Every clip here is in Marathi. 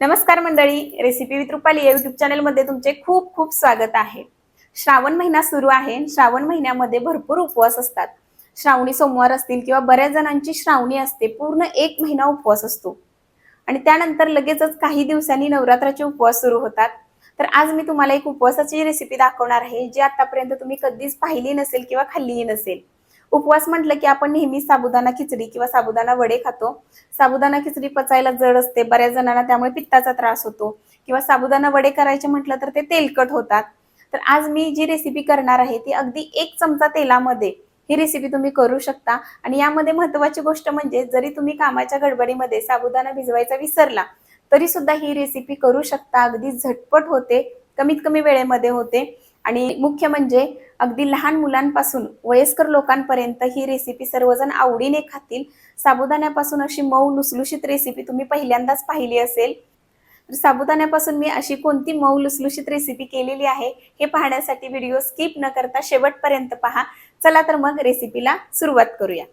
नमस्कार मंडळी रेसिपी विथ रुपाली या युट्यूब चॅनलमध्ये तुमचे खूप खूप स्वागत आहे. श्रावण महिना सुरू आहे श्रावण महिन्यामध्ये भरपूर उपवास असतात. श्रावणी सोमवार असतील किंवा बऱ्याच जणांची श्रावणी असते पूर्ण एक महिना उपवास असतो. आणि त्यानंतर लगेचच काही दिवसांनी नवरात्राचे उपवास सुरू होतात. तर आज मी तुम्हाला एक उपवासाची रेसिपी दाखवणार आहे जी आतापर्यंत तुम्ही कधीच पाहिली नसेल किंवा खाल्लीही नसेल. उपवास म्हटलं की आपण नेहमी साबुदाणा खिचडी किंवा साबुदाणा वडे खातो. साबुदाणा खिचडी पचायला जड असते. बऱ्याच जणांना त्यामुळे पित्ताचा त्रास होतो. किंवा साबुदाणा वडे करायचे म्हटलं तर ते तेलकट होतात. तर आज मी जी रेसिपी करणार आहे ती अगदी एक चमचा तेलामध्ये ही रेसिपी तुम्ही करू शकता. आणि यामध्ये महत्वाची गोष्ट म्हणजे जरी तुम्ही कामाच्या गडबडीमध्ये साबुदाणा भिजवायचा विसरला तरी सुद्धा ही रेसिपी करू शकता. अगदी झटपट होते. कमीत कमी वेळेमध्ये होते. आणि मुख्य म्हणजे अगदी लहान मुलांपासून वयस्कर लोकांपर्यंत ही रेसिपी सर्वजण आवडीने खातील. साबुदाण्यापासून अशी मऊ लुसलुशीत रेसिपी तुम्ही पहिल्यांदाच पाहिली असेल. तर साबुदाण्यापासून मी अशी कोणती मऊ लुसलुशीत रेसिपी केलेली आहे हे पाहण्यासाठी व्हिडिओ स्किप न करता शेवटपर्यंत पहा. चला तर मग रेसिपीला सुरुवात करूया.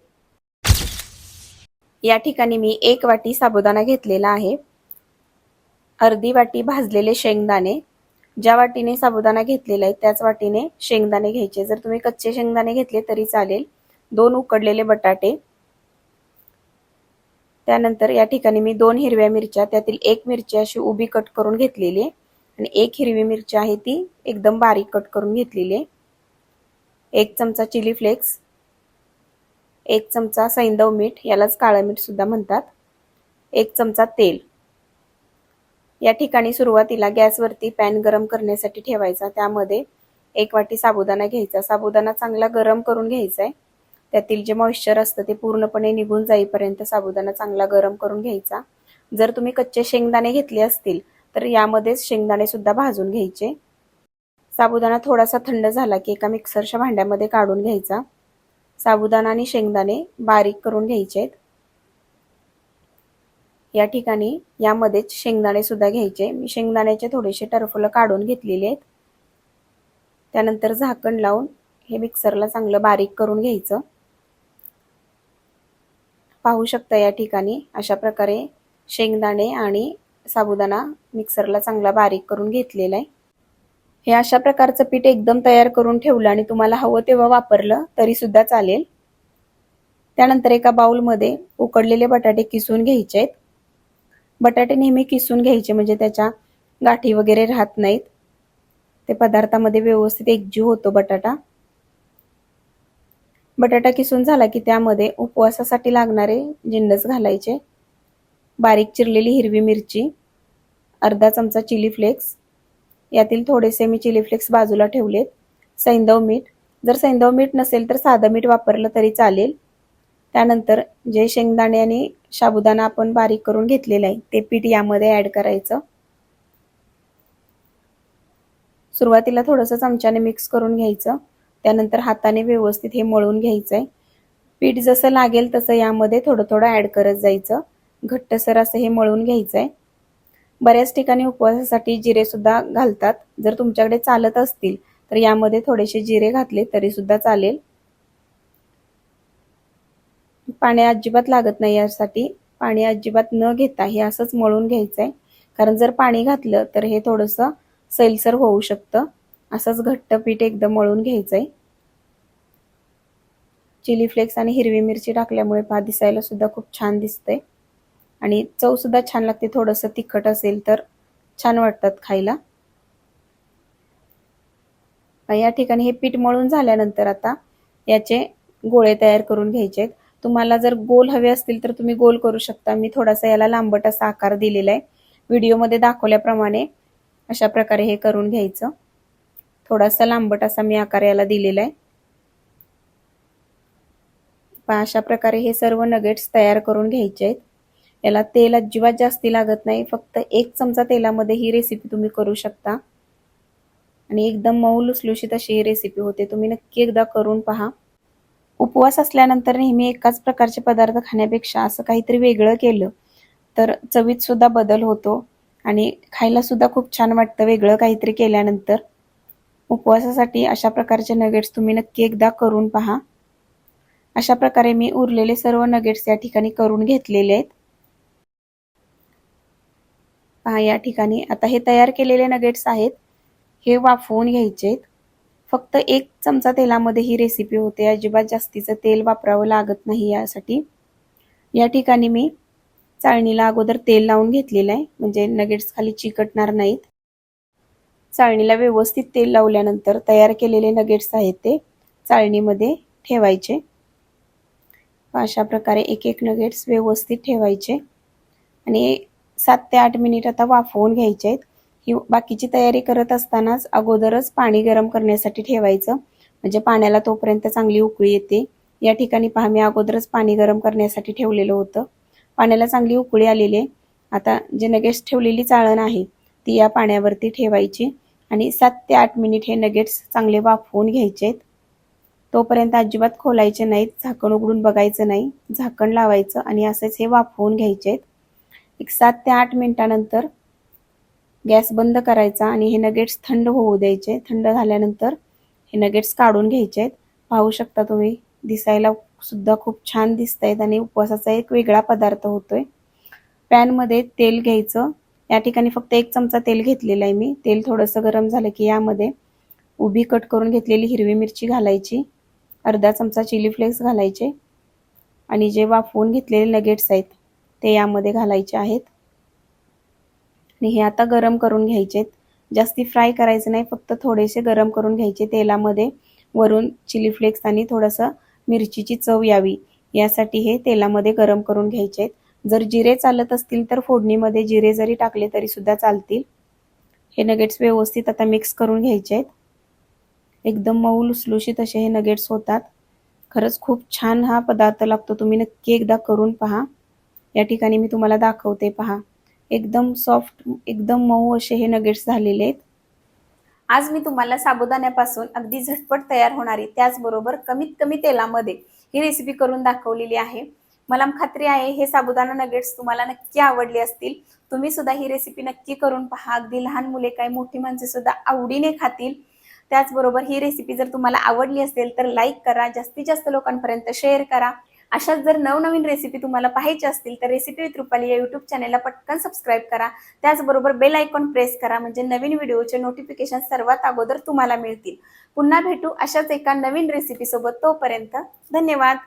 या ठिकाणी मी एक वाटी साबुदाणा घेतलेला आहे. अर्धी वाटी भाजलेले शेंगदाणे ज्या वाटीने साबुदाणा घेतलेला आहे त्याच वाटीने शेंगदाणे घ्यायचे. जर तुम्ही कच्चे शेंगदाणे घेतले तरी चालेल. दोन उकडलेले बटाटे. त्यानंतर या ठिकाणी मी दोन हिरव्या मिरच्या त्यातील एक मिरची अशी उभी कट करून घेतलेली आहे. आणि एक हिरवी मिरची आहे ती एकदम बारीक कट करून घेतलेली आहे. एक चमचा चिली फ्लेक्स. एक चमचा सैंदव मीठ यालाच काळं मीठ सुद्धा म्हणतात. एक चमचा तेल. या ठिकाणी सुरुवातीला गॅसवरती पॅन गरम करण्यासाठी ठेवायचा. त्यामध्ये एक वाटी साबुदाणा घ्यायचा. साबुदाणा चांगला गरम करून घ्यायचा आहे त्यातील जे मॉइश्चर असतं ते पूर्णपणे निघून जाईपर्यंत साबुदाणा चांगला गरम करून घ्यायचा. जर तुम्ही कच्चे शेंगदाणे घेतले असतील तर यामध्येच शेंगदाणे सुद्धा भाजून घ्यायचे. साबुदाणा थोडासा थंड झाला की एका मिक्सरच्या भांड्यामध्ये काढून घ्यायचा. साबुदाणा आणि शेंगदाणे बारीक करून घ्यायचे आहेत या ठिकाणी यामध्येच शेंगदाणे सुद्धा घ्यायचे. मी शेंगदाण्याचे थोडेसे टरफुलं काढून घेतलेले आहेत. त्यानंतर झाकण लावून हे मिक्सरला चांगलं बारीक करून घ्यायचं. पाहू शकता या ठिकाणी अशा प्रकारे शेंगदाणे आणि साबुदाणा मिक्सरला चांगला बारीक करून घेतलेला आहे. हे अशा प्रकारचं पीठ एकदम तयार करून ठेवलं आणि तुम्हाला हवं तेव्हा वापरलं तरी सुद्धा चालेल. त्यानंतर एका बाउलमध्ये उकडलेले बटाटे किसून घ्यायचे आहेत. बटाटे नेहमी किसून घ्यायचे म्हणजे त्याच्या गाठी वगैरे राहत नाहीत. ते पदार्थामध्ये व्यवस्थित एकजीव होतो बटाटा. बटाटा किसून झाला की त्यामध्ये उपवासासाठी लागणारे जिन्नस घालायचे बारीक चिरलेली हिरवी मिरची अर्धा चमचा चिली फ्लेक्स यातील थोडेसे मी चिली फ्लेक्स बाजूला ठेवलेत. सैंदव मीठ जर सैंदव मीठ नसेल तर साधं मीठ वापरलं तरी चालेल. त्यानंतर जे शेंगदाणे आणि साबुदाणा आपण बारीक करून घेतलेलं आहे ते पीठ यामध्ये ऍड करायचं. सुरुवातीला थोडंसं चमच्याने मिक्स करून घ्यायचं. त्यानंतर हाताने व्यवस्थित हे मळून घ्यायचंय. पीठ जसं लागेल तसं यामध्ये थोडं थोडं ऍड करत जायचं. घट्टसर असं हे मळून घ्यायचंय. बऱ्याच ठिकाणी उपवासासाठी जिरे सुद्धा घालतात. जर तुमच्याकडे चालत असतील तर यामध्ये थोडेसे जिरे घातले तरी सुद्धा चालेल. पाणी अजिबात लागत नाही यासाठी. पाणी अजिबात न घेता हे असंच मळून घ्यायचंय. कारण जर पाणी घातलं तर हे थोडंसं सैलसर होऊ शकतं. असंच घट्ट पीठ एकदम मळून घ्यायचंय. चिली फ्लेक्स आणि हिरवी मिरची टाकल्यामुळे पहा दिसायला सुद्धा खूप छान दिसतंय. आणि चव सुद्धा छान लागते. थोडंसं तिखट असेल तर छान वाटतात खायला. या ठिकाणी हे पीठ मळून झाल्यानंतर आता याचे गोळे तयार करून घ्यायचे आहेत तुम्हाला जर गोल हवे असतील तर तुम्ही गोल करू शकता. मी थोडासा याला लांबट असा आकार दिलेला आहे. व्हिडिओमध्ये दाखवल्याप्रमाणे अशा प्रकारे हे करून घ्यायचं. थोडासा लांबट असा मी आकार याला दिलेला आहे. अशा प्रकारे हे सर्व नगेट्स तयार करून घ्यायचे आहेत. याला तेल अजिबात जास्ती लागत नाही. फक्त एक चमचा तेलामध्ये ही रेसिपी तुम्ही करू शकता. आणि एकदम मऊ लुसलुशीत अशी ही रेसिपी होते. तुम्ही नक्की एकदा करून पहा. उपवास असल्यानंतर नेहमी एकाच प्रकारचे पदार्थ खाण्यापेक्षा असं काहीतरी वेगळं केलं तर चवीत सुद्धा बदल होतो आणि खायला सुद्धा खूप छान वाटतं वेगळं काहीतरी केल्यानंतर. उपवासासाठी अशा प्रकारचे नगेट्स तुम्ही नक्की एकदा करून पहा. अशा प्रकारे मी उरलेले सर्व नगेट्स या ठिकाणी करून घेतलेले आहेत. पहा या ठिकाणी आता हे तयार केलेले नगेट्स आहेत. हे वाफवून घ्यायचे आहेत. फक्त एक चमचा तेलामध्ये ही रेसिपी होते. अजिबात जास्तीचं तेल वापरावं लागत नाही यासाठी. या ठिकाणी मी चाळणीला अगोदर तेल लावून घेतलेलं आहे. म्हणजे नगेट्स खाली चिकटणार नाहीत. चाळणीला व्यवस्थित तेल लावल्यानंतर तयार केलेले नगेट्स आहेत ते चाळणीमध्ये ठेवायचे. अशा प्रकारे एक एक नगेट्स व्यवस्थित ठेवायचे. आणि सात ते आठ मिनिट आता वाफवून घ्यायचे आहेत. ही बाकीची तयारी करत असतानाच अगोदरच पाणी गरम करण्यासाठी ठेवायचं. म्हणजे पाण्याला तोपर्यंत चांगली उकळी येते. या ठिकाणी पहा मी अगोदरच पाणी गरम करण्यासाठी ठेवलेलं होतं. पाण्याला चांगली उकळी आलेली आहे. आता जे नगेट्स ठेवलेली चाळण आहे ती या पाण्यावरती ठेवायची आणि सात ते आठ मिनिट हे नगेट्स चांगले वाफवून घ्यायचे आहेत. तोपर्यंत अजिबात खोलायचे नाहीत झाकण उघडून बघायचं नाही. झाकण लावायचं आणि असेच हे वाफवून घ्यायचे आहेत. एक सात ते आठ मिनिटानंतर गॅस बंद करायचा आणि हे नगेट्स थंड होऊ द्यायचे. थंड झाल्यानंतर हे नगेट्स काढून घ्यायचे आहेत. पाहू शकता तुम्ही दिसायला सुद्धा खूप छान दिसत आहेत आणि उपवासाचा एक वेगळा पदार्थ होतोय. पॅनमध्ये तेल घ्यायचं. या ठिकाणी फक्त एक चमचा तेल घेतलेलं आहे मी. तेल थोडंसं गरम झालं की यामध्ये उभी कट करून घेतलेली हिरवी मिरची घालायची. अर्धा चमचा चिली फ्लेक्स घालायचे. आणि जे वाफवून घेतलेले नगेट्स आहेत ते यामध्ये घालायचे आहेत. आणि हे आता गरम करून घ्यायचे जास्ती फ्राय करायचे नाही फक्त थोडेसे गरम करून घ्यायचे तेलामध्ये. वरून चिली फ्लेक्स आणि थोडंसं मिरचीची चव यावी. यासाठी हे तेलामध्ये गरम करून घ्यायचे आहेत. जर जिरे चालत असतील तर फोडणीमध्ये जिरे जरी टाकले तरी सुद्धा चालतील. हे नगेट्स व्यवस्थित आता मिक्स करून घ्यायचे आहेत. एकदम मऊ लुसलुशीत असे हे नगेट्स होतात. खरंच खूप छान हा पदार्थ लागतो. तुम्ही नक्की एकदा करून पहा. या ठिकाणी मी तुम्हाला दाखवते. पहा. एकदम सॉफ्ट एकदम मऊ असे हे नगेट्स झालेले आहेत. आज मी तुम्हाला साबुदाण्यापासून अगदी झटपट तयार होणारी त्याचबरोबर कमीत कमी तेलामध्ये ही रेसिपी करून दाखवलेली आहे. मला खात्री आहे हे साबुदाणा नगेट्स तुम्हाला नक्की आवडले असतील. तुम्ही सुद्धा ही रेसिपी नक्की करून पहा. अगदी लहान मुले काही मोठी माणसे सुद्धा आवडीने खातील. त्याचबरोबर ही रेसिपी जर तुम्हाला आवडली असेल तर लाईक करा. जास्तीत जास्त लोकांपर्यंत शेअर करा. अशाच जर नवनवीन रेसिपी तुम्हाला पाहायची असतील तर रेसिपी विथ रुपाली या युट्यूब चॅनलला पटकन सबस्क्राईब करा. त्याचबरोबर बेल आयकॉन प्रेस करा म्हणजे नवीन व्हिडिओचे नोटिफिकेशन सर्वात अगोदर तुम्हाला मिळतील. पुन्हा भेटू अशाच एका नवीन रेसिपीसोबत तोपर्यंत धन्यवाद.